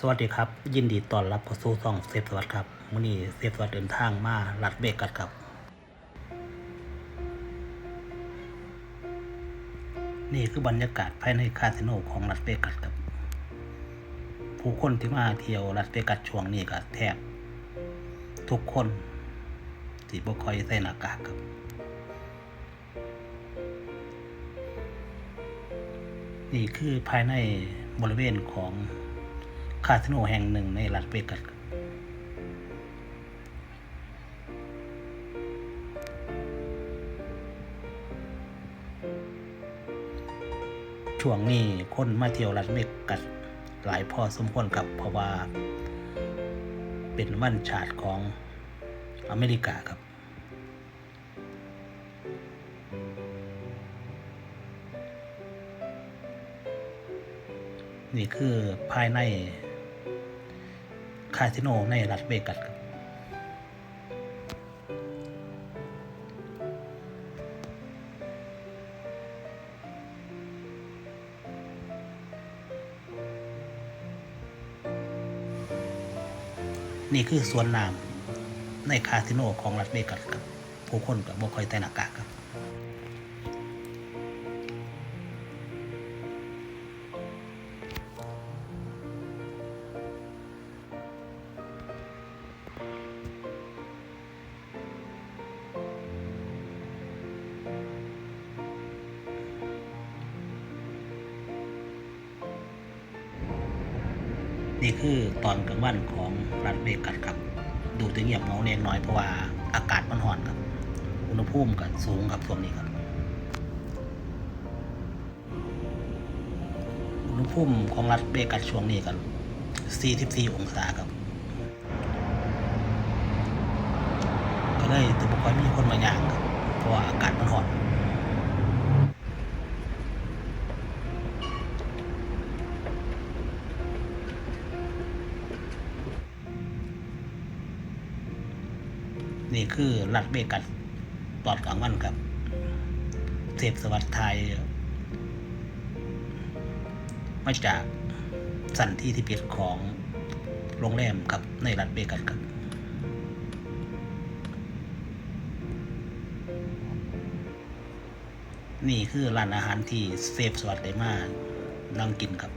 สวัสดีครับ ยินดีต้อนรับเข้าสู่ช่องเซฟสวัสดิ์ครับมื้อนี้เซฟสวัสดิ์เดินทางมาลัดเบกัสครับ นี่คือบรรยากาศภายในคาสิโนของลัดเบกัสครับ ผู้คนที่มาเที่ยวลัดเบกัสช่วงนี้ก็แทบ ทุกคนที่บ่ค่อยใส่หน้ากากครับนี่คือภายในบริเวณของ คาสิโนแห่งหนึ่งในรัฐเวกัสช่วงนี้คนมาเที่ยวรัฐเวกัสหลายพอสมควรครับเพราะว่า เป็นวันชาติของอเมริกาครับ นี่คือภายใน คาสิโนในรัฐเวกัสครับนี่คือสวนน้ำในคาสิโนของรัฐเวกัสครับผู้คนก็บ่ค่อยแต่หน้ากากครับ นี่คือตอนกลางวันของรัฐเวกัสครับ ดูจะเงียบเงาเล็กน้อยเพราะว่าอากาศมันร้อนครับ อุณหภูมิก็สูงครับส่วนนี้ครับ อุณหภูมิของรัฐเวกัสช่วงนี้กัน44 องศาครับ เลยถือว่าค่อยมีคนมาอย่างครับเพราะว่าอากาศมันร้อนนี่คือรัฐเบกัสตอนกลางวันครับเทพสวัสดิ์ไทยมาจากสันที่ที่เปิดของโรงแรมครับในรัฐเบกัสครับ นี่คือร้านอาหารที่เซฟสวัสดิ์ได้มานั่งกินครับ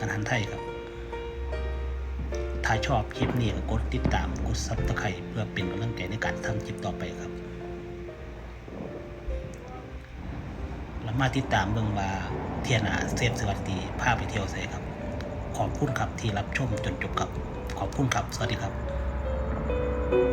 อาหารไทยครับ ถ้าชอบคลิปนี้ก็กดติดตามกดซับสไครต์เพื่อเป็นกำลังใจในการทำคลิปต่อไปครับ แล้วมาติดตามเบิ่งว่าเทียนาเซฟสวัสดีพาพไปเที่ยวใส่ครับ ขอบคุณครับที่รับชมจนจบครับ ขอบคุณครับ สวัสดีครับ